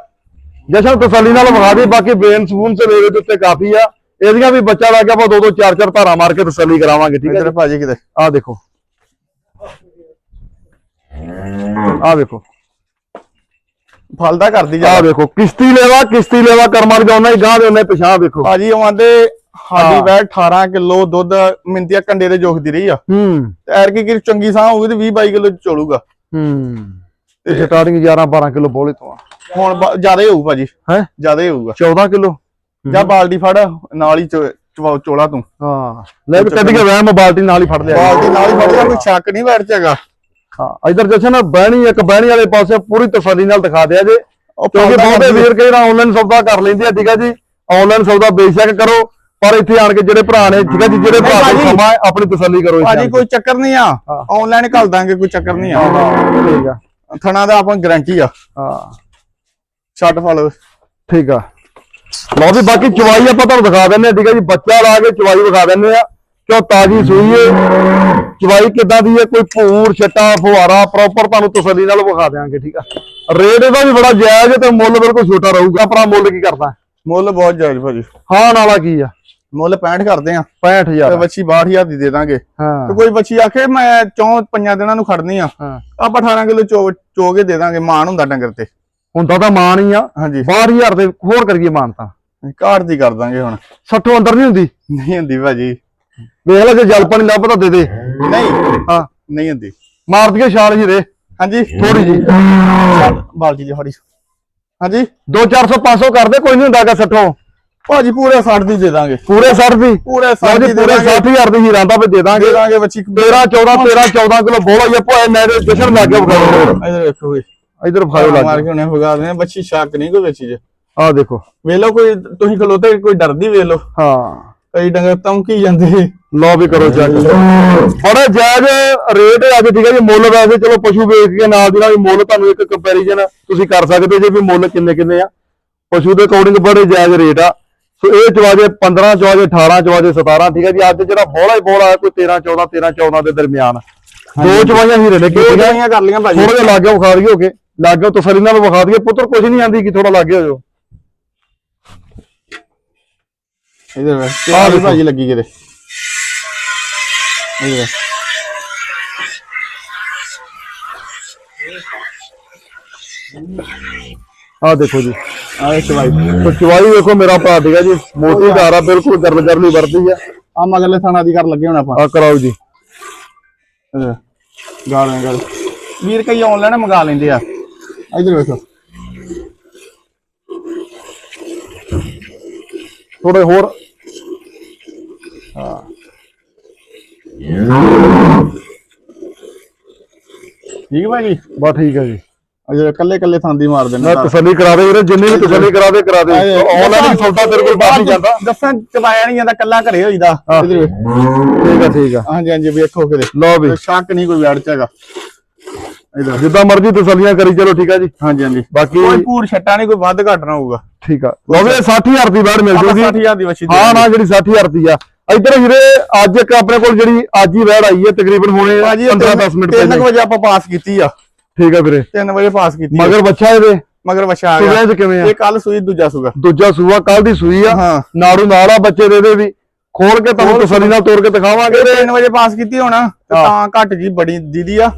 ਜਸ਼ਨ ਤਸੱਲੀ ਨਾਲ ਵਿਖਾ ਦੇ ਬਾਕੀ ਬੇਨ ਸਪੂਨ ਤੇ ਰੇਵੇ ਦੇ ਉੱਤੇ ਕਾਫੀ ਆ। ਇਹਦੀਆਂ ਵੀ ਬੱਚਾ ਲੱਗ ਗਿਆ ਆਪਾਂ ਦੋ ਦੋ ਚਾਰ ਚਾਰ ਧਾਰਾ ਮਾਰ ਕੇ ਤਸੱਲੀ ਕਰਾਵਾਂਗੇ ਠੀਕ ਹੈ ਇਧਰ ਭਾਜੀ ਕਿਤੇ। ਆ ਦੇਖੋ। ਆ ਦੇਖੋ। ਫਲਦਾ ਕਰਦੀ ਆ ਜ਼ਿਆਦਾ ਦੇਖੋ ਕਿਸ਼ਤੀ ਲੈਵਾ ਕਿਸ਼ਤੀ ਲੈਵਾ ਕਰਮਾਂ ਜਾਉਣਾ ਹੀ ਗਾਂ ਦੇ ਉਹਨੇ ਪਿਛਾਂ ਦੇਖੋ ਭਾਜੀ ਉਹ ਆਂਦੇ ਸਾਡੀ। ਵੈਟ 18 ਕਿਲੋ ਦੁੱਧ ਮਿੰਤੀਆ ਕੰਡੇ ਦੇ ਜੋਖਦੀ ਰਹੀ ਆ। ਹੂੰ। ਤੇ ਐਰ ਕੀ ਕੀ ਚੰਗੀ ਸਾਹ ਹੋਊਗੀ ਤੇ 20 22 ਕਿਲੋ ਚੋਲੂਗਾ। ਹੂੰ। ਤੇ ਸਟਾਰਟਿੰਗ 11 12 ਕਿਲੋ ਬੋਲੇ ਤੋਂ ਆ। ਹੁਣ ਜ਼ਿਆਦਾ ਹੋਊ ਭਾਜੀ। ਹੈ? ਜ਼ਿਆਦਾ ਹੋਊਗਾ। 14 ਕਿਲੋ? ਜਾਂ ਬਾਲਟੀ ਫੜ ਨਾਲ ਹੀ ਚੋਲਾ ਤੂੰ। ਹਾਂ। ਲੈ ਵੀ ਕੱਢ ਕੇ ਵਹਿਮ ਬਾਲਟੀ ਨਾਲ ਹੀ ਫੜ ਲਿਆ। ਬਾਲਟੀ ਨਾਲ ਹੀ ਫੜ ਜਾ ਕੋਈ ਸ਼ੱਕ ਨਹੀਂ ਚ ਹੈਗਾ ਹਾਂ ਇਧਰ ਜਸ਼ਨ ਬਹਿਣੀ ਇੱਕ ਬਹਿਣੀ ਵਾਲੇ ਪਾਸੇ ਪੂਰੀ ਤਸੱਲੀ ਨਾਲ ਦਿਖਾ ਦਿਆ ਜੇ। ਕਿਉਂਕਿ ਬਹੁਤੇ। ਵੀਰ ਕਈ ਆਨਲਾਈਨ ਸੌਦਾ ਕਰ ਲੈਂਦੇ ਆ ਠੀਕ ਆ ਜੀ? ਆਨਲਾਈਨ ਸੌਦਾ ਬੇਸ਼ੱਕ ਕਰੋ ਪਰ ਇੱਥੇ ਆਣ ਕੇ ਜਿਹੜੇ ਭਰਾ ਨੇ ਠੀਕ ਆ ਜੀ ਜਿਹੜੇ ਭਰਾ। ਨੂੰ ਸਮਾਂ ਹੈ, ਆਪਣੀ ਤਸੱਲੀ ਕਰੋ ਭਾਜੀ। ਕੋਈ ਚੱਕਰ ਨਹੀਂ ਆ। ਹਾਂ। ਆਨਲਾਈਨ ਘੱਲ ਦਾਂਗੇ ਕੋਈ ਚੱਕਰ ਨਹੀਂ ਆ। ਹਾਂ, ਠੀਕ ਆ। ਥਣਾ ਦਾ ਆਪਾਂ ਗਾਰੰਟੀ ਆ। ਹਾਂ। ਛੱਡ ਫਲ ਠੀਕ ਆ। ਲਓ ਵੀ ਬਾਕੀ ਚਵਾਈ ਆਪਾਂ ਤੁਹਾਨੂੰ ਦਿਖਾ ਦਿੰਨੇ ਆ ਠੀਕ ਆ ਜੀ? ਬੱਚਾ ਲਾ ਕੇ ਚਵਾਈ ਵਿਖਾ ਦਿੰਨੇ ਆ ਕਿਉਂ ਤਾਜੀ ਸੂਈ ਏ? ਚਵਾਈ ਕਿੱਦਾਂ ਦੀ ਏ? ਕੋਈ ਭੂਰ ਛੱਟਾ ਫੁਹਾਰਾ ਪ੍ਰੋਪਰ ਤੁਹਾਨੂੰ ਤਸੱਲੀ ਨਾਲ ਵਿਖਾ ਦਿਆਂਗੇ ਠੀਕ ਆ? ਰੇਟ ਇਹਦਾ ਵੀ ਬੜਾ ਜਾਇਜ਼ ਹੈ ਤੇ ਮੁੱਲ ਬਿਲਕੁਲ ਛੋਟਾ ਰਹੂਗਾ। ਭਰਾ ਮੁੱਲ ਕੀ ਕਰਦਾ? ਮੁੱਲ ਬਹੁਤ ਜਾਇਜ਼ ਭਾਜੀ। ਹਾਂ ਨਾਲਾ ਕੀ ਆ? ਮੁੱਲ 65 ਕਰਦੇ ਆ। 65000 ਤੇ ਬੱਚੀ 62000 ਦੀ ਦੇ ਦਾਂਗੇ। ਹਾਂ। ਤੇ ਕੋਈ ਬੱਚੀ ਆਖੇ ਮੈਂ ਚੌਂ ਪੰਜਾਂ ਦਿਨਾਂ ਨੂੰ ਖੜਨੀ ਆ। ਹਾਂ। ਆਪਾਂ 18 ਕਿਲੋ ਚੋ ਕੇ ਦੇ ਦਾਂਗੇ ਮਾਨ ਹੁੰਦਾ ਡੰਗਰ ਤੇ। ਹੁੰਦਾ ਤਾਂ ਮਾਨ ਹੀ ਆ। ਹਾਂਜੀ। 12000 ਦੇ ਹੋਰ ਕਰੀਏ ਮਾਨ ਤਾਂ। ਕਾਰਡ ਦੀ ਕਰ ਦਾਂਗੇ ਹੁਣ। 60 ਅੰਦਰ ਨਹੀਂ ਹੁੰਦੀ? ਨਹੀਂ ਹੁੰਦੀ ਭਾਜੀ। ਵੇਖ ਲੈ ਜੇ ਜਲਪਣ ਲੱਭਦਾ ਦੇ ਦੇ। ਨਹੀਂ। ਹਾਂ। ਨਹੀਂ ਹੁੰਦੀ। ਮਾਰ ਦਈਏ ਛਾਲ ਜੀ ਦੇ। ਹਾਂਜੀ। ਥੋੜੀ ਜੀ ਚੱਲ, ਬਾਲਟੀ ਜੀ ਫੜੀ। ਹਾਂਜੀ। 2 400 500 ਕਰਦੇ ਕੋਈ ਨਹੀਂ ਹੁੰਦਾਗਾ 60 ਭਾਜੀ ਪੂਰੇ 60 ਦੀ ਦੇ ਦਾਂਗੇ। ਪੂਰੇ 60 ਦੀ? ਪੂਰੇ ਲਓ 60 ਜੀ ਦੀ ਦੇ ਪੂਰੇ ਦਾਂਗੇ। 60000 ਦੀ ਹੀਰਾਂ ਦਾ ਵੀ ਦੇ ਦਾਂਗੇ। ਦੇ ਦਾਂਗੇ ਬੱਚੀ। 13 14 13 14 ਕਿਲੋ ਬੋਲਾ ਇਹ ਭੋਏ ਮੇਰੇ ਜਸ਼ਨ ਲੱਗ ਗਿਆ ਵਿਖਾਓ ਇਧਰ ਵੇਖੋ ਇਧਰ ਮਾਰ ਲੱਗ। ਕੇ ਉਹਨੇ ਭਗਾ ਦੇਣੇ ਬੱਚੀ ਸ਼ੱਕ ਨਹੀਂ ਕੋਈ ਬੱਚੀ ਜੇ। ਆ ਦੇਖੋ। ਵੇਖ ਲਓ ਕੋਈ ਤੁਸੀਂ ਖਲੋਤੇ ਕੋਈ ਡਰਦੀ ਵੇਖ ਲਓ। ਹਾਂ। ਕਈ ਡੰਗਰ ਤਮਕੀ ਜਾਂਦੇ। ਲਓ ਵੀ ਕਰੋ ਚੈੱਕ ਬੜਾ ਜਾਇਜ਼ ਰੇਟ ਅੱਜ ਠੀਕ ਹੈ ਜੀ ਮੁੱਲ ਵੈਸੇ ਚਲੋ ਪਸ਼ੂ ਵੇਚ ਕੇ ਨਾਲ ਦੀ ਨਾਲ ਮੁੱਲ ਤੁਹਾਨੂੰ ਇੱਕ ਕੰਪੈਰੀਜ਼ਨ ਤੁਸੀਂ ਕਰ ਸਕਦੇ ਜੇ ਵੀ ਮੁੱਲ ਕਿੰਨੇ ਕਿੰਨੇ ਆ। ਪਸ਼ੂ ਦੇ ਅਕੋਰਡਿੰਗ ਬੜੇ ਜਾਇਜ਼ ਰੇਟ ਆ। ਸੋ ਇਹ ਚਵਾਜੇ 15 ਚਵਾਜੇ 18 ਚਵਾਜੇ 17 ਠੀਕ ਹੈ ਜੀ। ਅੱਜ ਜਿਹੜਾ ਬੋਲਾ ਹੀ ਬੋਲਾ ਕੋਈ 13 14 13 14 ਦੇ ਦਰਮਿਆਨ। ਦੋ ਚਵਾਈਆਂ ਹੀਰੇ ਨੇ ਕੀਤੀਆਂ ਜਣੀਆਂ ਕਰ ਲੀਆਂ ਭਾਜੀ। ਥੋੜਾ ਜਿਹਾ ਲਾਗੇ ਵਿਖਾ ਦਈਏ ਹੋਕੇ ਲਾਗੇ ਤਸੱਲੀ ਨਾਲ ਵਿਖਾ ਦਈਏ। ਪੁੱਤਰ ਕੁਝ ਨਹੀਂ ਆਂਦੀ ਕਿ ਥੋੜਾ ਲਾਗੇ ਹੋ ਜਾਓ। ਇਧਰ ਵੇ ਚਾਰ ਵੀ ਭਾਜੀ ਲੱਗੀ ਕਿਤੇ। ਵੇ ਆਹ ਦੇਖੋ ਜੀ ਆਹ ਚਵਾਈ ਸੋ ਚਵਾਈ ਵੇਖੋ ਮੇਰਾ ਭਰਾ ਠੀਕ ਹੈ ਜੀ। ਮੋਟੀ ਧਾਰ ਆ ਬਿਲਕੁਲ ਗਰਮ ਗਰਮੀ ਵਰਦੀ ਆ। ਆ ਮਗਰਲੇ ਥਾਣਾ ਦੀ ਕਰ ਲੱਗੇ ਹੁਣ ਆਪਾਂ। ਆ ਕਰਾਓ ਜੀ। ਗਾਲਾਂ ਗਾਲ। ਵੀਰ ਕਈ ਆਨਲਾਈਨ ਮੰਗਾ ਲੈਂਦੇ ਆ। ਇਧਰ ਵੇਖੋ। ਥੋੜੇ ਹੋਰ। ਠੀਕ ਹੈ ਭਾਜੀ ਬਸ ਠੀਕ ਹੈ ਜੀ। ਇਧਰ ਕੱਲੇ ਕੱਲੇ ਥਾਂਦੀ ਮਾਰ ਦਿੰਦੇ ਮੈਂ ਤਸੱਲੀ ਕਰਾ ਦੇ ਵੀਰੇ ਜਿੰਨੀ ਵੀ ਤਸੱਲੀ ਕਰਾ ਦੇ ਕਰਾ ਦੇ। ਆਨਲਾਈਨ ਸੌਦਾ ਤੇਰੇ ਕੋਲ ਬਾਹਰ ਨਹੀਂ ਜਾਂਦਾ। ਦੱਸਾਂ ਚਬਾਇਆ ਨਹੀਂ ਜਾਂਦਾ ਕੱਲਾ ਘਰੇ ਹੋਈਦਾ। ਇਧਰ ਵੇ ਠੀਕ ਆ ਠੀਕ ਆ ਹਾਂਜੀ ਹਾਂਜੀ ਵੇਖੋ ਕਿਤੇ। ਲਓ ਵੀ। ਸ਼ੱਕ ਨਹੀਂ ਕੋਈ ਵੈੜ ਚ ਹੈਗਾ। ਜਿੱਦਾਂ ਮਰਜ਼ੀ ਤਸੱਲੀਆਂ ਕਰੀ ਚਲੋ ਠੀਕ ਆ ਜੀ? ਹਾਂਜੀ ਹਾਂਜੀ। ਬਾਕੀ ਕੋਈ ਪੂਰ ਛੱਟਾ ਨਹੀਂ ਕੋਈ ਵੱਧ ਘੱਟ ਨਾ ਹੋਊਗਾ। ਠੀਕ ਆ। ਲਓ ਵੀ 60000 ਦੀ ਬਾੜ ਮਿਲ ਜੂਗੀ। 60000 ਦੀ ਵਛੀ ਹਾਂ ਨਾ ਜਿਹੜੀ 60000 ਦੀ ਆ। ਇੱਧਰ ਵੀਰੇ ਅੱਜ ਇੱਕ ਆਪਣੇ ਕੋਲ ਜਿਹੜੀ ਅੱਜ ਹੀ ਵੈੜ ਆਈ ਹੈ ਤਕਰੀਬਨ ਹੁਣੇ ਭਾਜੀ 15 10 ਮਿੰਟ 3 ਪਹਿਲੇ। ਵਜੇ ਆਪਾਂ ਪਾਸ ਕੀਤੀ ਆ। ਠੀਕ ਆ ਵੀਰੇ। 3 ਵਜੇ ਪਾਸ ਕੀਤੀ। ਮਗਰ ਬੱਚਾ ਇਹਦੇ? ਮਗਰ ਵਛਾ ਆ ਗਿਆ। ਚ ਕਿਵੇਂ ਆ? ਇਹ ਕੱਲ ਸੂਈ ਦੂਜਾ ਸੂਗਾ ਦੂਜਾ ਸੂਆ ਕੱਲ ਦੀ ਸੂਈ ਆ। ਨਾੜੂ ਨਾਲ ਆ ਬੱਚੇ ਦੇ ਇਹਦੇ ਵੀ। ਖੋਲ ਕੇ ਤੁਹਾਨੂੰ ਤਸੱਲੀ ਨਾਲ ਤੋੜ ਕੇ ਦਿਖਾਵਾਂਗੇ ਇਹ 3 ਵਜੇ ਪਾਸ ਕੀਤੀ ਹੋਣਾ ਤੇ ਘੱਟ ਜੀ ਬੜੀ ਦੀਦੀ ਆ।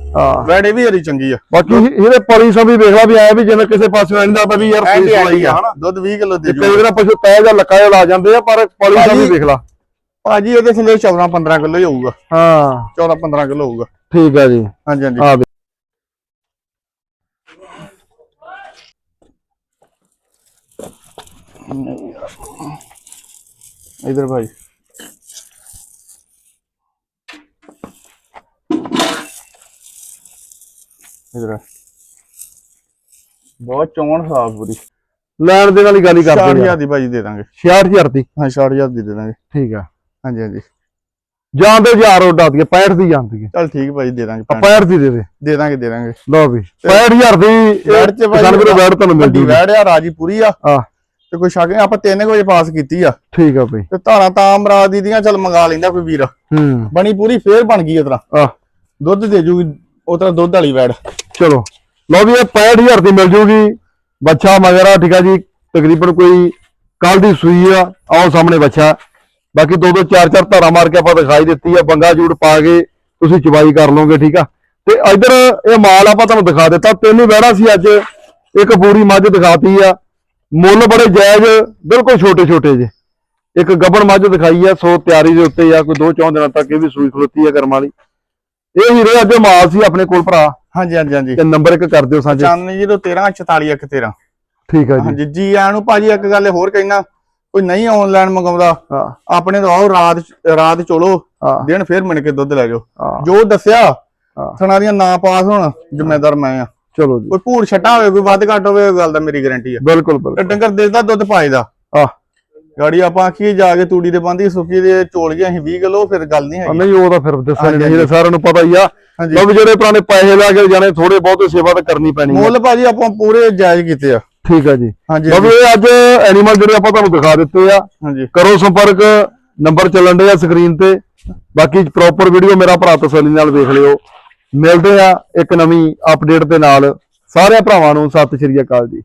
ਵੈੜੇ ਵੀ ਹਰੀ ਚੰਗੀ ਆ। ਬਾਕੀ ਇਹਦੇ ਪਲੀ ਸਮੀ ਵੇਖ ਲਾ ਵੀ ਆਇਆ ਵੀ ਜਿਵੇਂ ਕਿਸੇ ਪਾਸੇ ਐਂਦਾ ਤਾਂ ਵੀ ਯਾਰ ਸਵਾਈ ਐਂਡੀ ਆ ਦੁੱਧ 20 ਕਿਲੋ ਦੇ ਜੂ ਕਈ ਵਾਰ ਪਸ਼ੂ ਤੈ ਜਾਂ ਲੱਕਾ ਲਾ ਜਾਂਦੇ ਆ ਪਰ ਪਲੀ ਭਾਜੀ- ਵੇਖ ਲਾ। ਭਾਜੀ ਇਹਦੇ ਥੱਲੇ 14 15 ਕਿਲੋ ਹੀ ਹੋਊਗਾ। ਹਾਂ। 14 15 ਕਿਲੋ ਹੋਊਗਾ। ਠੀਕ ਆ ਜੀ। ਹਾਂਜੀ ਹਾਂਜੀ। ਆ ਇਧਰ ਭਾਈ। ਇਧਰ ਬਹੁਤ ਚੌਣ ਸਾਫ਼ ਪੂਰੀ। ਲੈਣ ਦੇ ਨਾਲ ਹੀ ਗੱਲ ਹੀ ਕਰਦੇ 60000 ਆ ਦੀ ਭਾਜੀ ਦੇ ਦਾਂਗੇ। 66000 ਦੀ। ਹਾਂ 60000 ਦੀ ਦੇ ਦਾਂਗੇ। ਠੀਕ ਆ। ਹਾਂਜੀ ਹਾਂਜੀ। ਜਾਂਦੇ ਹਜ਼ਾਰ ਉੱਡਾ ਦਈਏ 65 ਦੀ ਜਾਂਦੀ ਹੈ। ਚਲ ਠੀਕ ਭਾਜੀ ਦੇ ਦਾਂਗੇ 65 ਦੀ ਦੇ ਦੇ। ਦੇ ਦਾਂਗੇ ਦੇ ਦਾਂਗੇ। ਲਓ ਵੀ 65000 ਦੀ ਵੈੜ ਚ ਭਾਈ ਕਿਸਾਨ ਵੀਰੋ ਵੈੜ ਤੁਹਾਨੂੰ ਮਿਲ ਜੂਗੀ ਵੈੜ ਆ ਰਾਜੀ ਪੂਰੀ ਆ। ਆ ਤੇ ਕੋਈ ਸ਼ੱਕ ਨਹੀਂ ਆਪਾਂ 3 ਵਜੇ ਪਾਸ ਕੀਤੀ ਆ। ਠੀਕ ਆ ਬਈ ਤੇ ਧਾਰਾਂ ਤਾਂ ਮਰਾ ਦੀ ਦੀਆਂ ਚਲ ਮੰਗਾ ਲੈਂਦਾ ਕੋਈ ਵੀਰ। ਹੂੰ। ਬਣੀ ਪੂਰੀ ਫੇਰ ਬਣ ਗਈ ਉਤਰਾ। ਆ ਦੁੱਧ ਦੇ ਜੂਗੀ ਉਤਰਾ ਦੁੱਧ ਵਾਲੀ ਵੈੜ ਚਲੋ। ਲਓ ਵੀ ਇਹ 65000 ਦੀ ਮਿਲ ਜੂਗੀ। ਬੱਚਾ ਮਗਰ ਠੀਕ ਆ ਜੀ। ਤਕਰੀਬਨ ਕੋਈ ਕੱਲ ਦੀ ਸੂਈ ਆ ਆਓ ਸਾਹਮਣੇ ਬੱਚਾ। ਬਾਕੀ ਦੋ ਦੋ ਚਾਰ ਚਾਰ ਧਾਰਾ ਮਾਰ ਕੇ ਆਪਾਂ ਦਿਖਾਈ ਦਿੱਤੀ ਆ ਬੰਗਾ ਜੂੜ ਪਾ ਕੇ ਤੁਸੀਂ ਚਵਾਈ ਕਰ ਲਓਗੇ ਠੀਕ ਆ? ਤੇ ਇਧਰ ਇਹ ਮਾਲ ਆਪਾਂ ਤੁਹਾਨੂੰ ਦਿਖਾ ਦਿੱਤਾ ਤਿੰਨ ਹੀ ਵਹਿੜਾ ਸੀ ਅੱਜ ਇੱਕ ਪੂਰੀ ਮੱਝ ਦਿਖਾਤੀ ਆ। ਮੁੱਲ ਬੜੇ ਜਾਇਜ਼ ਬਿਲਕੁਲ ਛੋਟੇ ਛੋਟੇ ਜੇ। ਇੱਕ ਗੱਬਣ ਮੱਝ ਦਿਖਾਈ ਆ ਸੋ ਤਿਆਰੀ ਦੇ ਉੱਤੇ ਆ ਕੋਈ ਦੋ ਚੌਂ ਦਿਨਾਂ ਤੱਕ ਇਹ ਵੀ ਸੂਈ ਖਲੋਤੀ ਆ ਕਰਮ ਵਾਲੀ। ਇਹ ਹੀਰੇ ਅੱਜ ਮਾਲ ਸੀ ਆਪਣੇ ਕੋਲ ਭਰਾ। ਹਾਂਜੀ ਹਾਂਜੀ ਹਾਂਜੀ। ਤੇ ਨੰਬਰ ਇੱਕ ਕਰ ਦਿਓ ਸਾਂਝੇ। 9513 44 13 ਠੀਕ ਆ ਜੀ। ਜੀ ਆਇਆਂ ਨੂੰ ਭਾਜੀ ਇੱਕ ਗੱਲ ਹੋਰ ਕਹਿਣਾ। ਕੋਈ ਨਹੀਂ ਆਨਲਾਈਨ ਮੰਗਾਉਂਦਾ। ਹਾਂ। ਆਪਣੇ ਤੋਂ ਆਓ ਰਾਤ ਰਾਤ ਚੋਲੋ। ਦਿਨ ਫੇਰ ਮਿਣ ਕੇ ਦੁੱਧ ਲੈ ਜਾਓ। ਜੋ ਦੱਸਿਆ। ਥਣਾ ਦੀਆਂ ਨਾ ਪਾਸ ਹੋਣ ਜ਼ਿੰਮੇਦਾਰ ਮੈਂ ਆ। ਚਲੋ ਜੀ। ਕੋਈ ਭੂਰ ਛੱਟਾ ਹੋਵੇ ਕੋਈ ਵੱਧ ਘੱਟ ਹੋਵੇ ਗੱਲ ਦਾ ਮੇਰੀ ਗਾਰੰਟੀ ਆ। ਬਿਲਕੁਲ ਬਿਲਕੁਲ। ਡੰਗਰ ਦੇਦਾ ਦੁੱਧ ਪਾਇਦਾ ਆਹ ਗਾੜੀ ਆਪਾਂ ਆਖੀਏ ਜਾ ਕੇ ਤੂੜੀ ਦੇ ਬੰਦੀ ਸੁੱਕੀ ਦੇ ਚੋਲੀਆਂ ਅਸੀਂ 20 ਕਿਲੋ ਫਿਰ ਗੱਲ ਨਹੀਂ ਆ ਹੈਗੀ। ਨਹੀਂ ਉਹ ਤਾਂ ਫਿਰ ਦੱਸਣ ਨਹੀਂ ਇਹਦੇ ਸਾਰਿਆਂ ਨੂੰ ਪਤਾ ਹੀ ਆ। ਲੋਕ ਜਿਹੜੇ ਪੁਰਾਣੇ ਪੈਸੇ ਲਾ ਕੇ ਜਾਣੇ ਥੋੜੇ ਬਹੁਤੇ ਸੇਵਾ ਤਾਂ ਕਰਨੀ ਪੈਣੀ ਆ। ਮੁੱਲ ਭਾਜੀ ਆਪਾਂ ਪੂਰੇ ਜਾਇਜ਼ ਕੀਤੇ ਆ। ਠੀਕ ਆ ਜੀ। ਹਾਂਜੀ ਬਾਬੂ ਇਹ ਅੱਜ ਐਨੀਮਲ ਜਿਹੜੇ ਆਪਾਂ ਤੁਹਾਨੂੰ ਦਿਖਾ ਦਿੱਤੇ ਆ ਹਾਂਜੀ। ਕਰੋ ਸੰਪਰਕ ਨੰਬਰ ਚੱਲਣ ਦੇ ਆ ਸਕਰੀਨ ਤੇ। ਬਾਕੀ ਪ੍ਰੋਪਰ ਵੀਡੀਓ ਮੇਰਾ ਭਰਾ ਤਸੱਲੀ ਨਾਲ ਵੇਖ ਲਿਓ। ਮਿਲਦੇ ਆ ਇੱਕ ਨਵੀਂ ਅਪਡੇਟ ਦੇ ਨਾਲ। ਸਾਰੇ ਭਰਾਵਾਂ ਨੂੰ ਸਤਿ ਸ਼੍ਰੀ ਅਕਾਲ ਜੀ।